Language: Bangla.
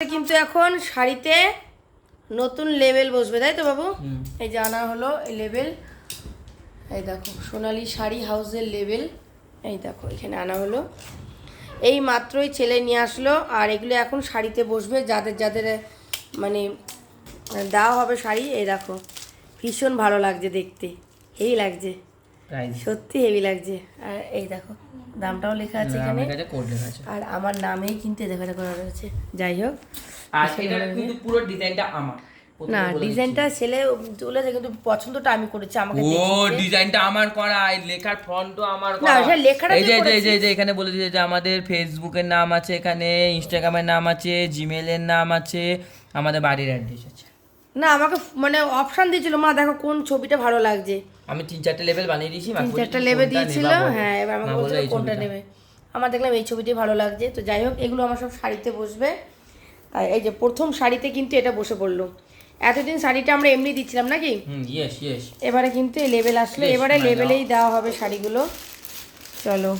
কিন্তু এখন শাড়িতে নতুন লেভেল বসবে তাই তো বাবু? এই আনা হলো এই লেবেল এই দেখো সোনালি শাড়ি হাউসের লেভেল এই দেখো এখানে আনা হলো। এই মাত্রই ছেলে নিয়ে আসলো আর এগুলো এখন শাড়িতে বসবে যাদের যাদের মানে দেওয়া হবে শাড়ি এই দেখো। ভীষণ ভালো লাগছে দেখতে হেভি লাগছে। সত্যি হেভি লাগছে। আর এই দেখো দামটাও লেখা আছে এখানে। আমার কাছে কোড লেখা আছে। আর আমার নামেই কিন্তু দেখা করা রয়েছে। যাই হোক। আর এটা কিন্তু পুরো ডিজাইনটা আমার। না ডিজাইনটা ছেলে তুলেছে কিন্তু পছন্দটা আমি করেছি আমাকে ও ডিজাইনটা আমার করা এই লেখার ফন্টও আমার না, করা। সে লেখাটা এই তুই যে এই যে- এই যে এই যে এখানে বলে দিয়েছে যে আমাদের ফেসবুকের নাম আছে এখানে ইনস্টাগ্রামের নাম আছে জিমেলের নাম আছে আমাদের বাড়ির অ্যাড্রেস আছে। না আমাকে মানে অপশন দিয়েছিল মা দেখো কোন ছবিটা ভালো লাগছে। আমি তিন চারটে লেভেল বানিয়ে দিয়েছি তিন চারটে তুমি দিয়েছিল? হ্যাঁ এবার আমাকে বলছিল কোনটা নেবে? আমার দেখলাম এই ছবিটি ভালো লাগছে তো যাই হোক এগুলো আমার সব শাড়িতে বসবে। তাই এই যে প্রথম শাড়িতে কিন্তু এটা বসে পড়ল। এতদিন শাড়িটা আমরা এমনি দিচ্ছিলাম নাকি? এবারে কিন্তু এই লেবেল আসলো। এবারে লেভেলেই দেওয়া হবে শাড়িগুলো। চলো।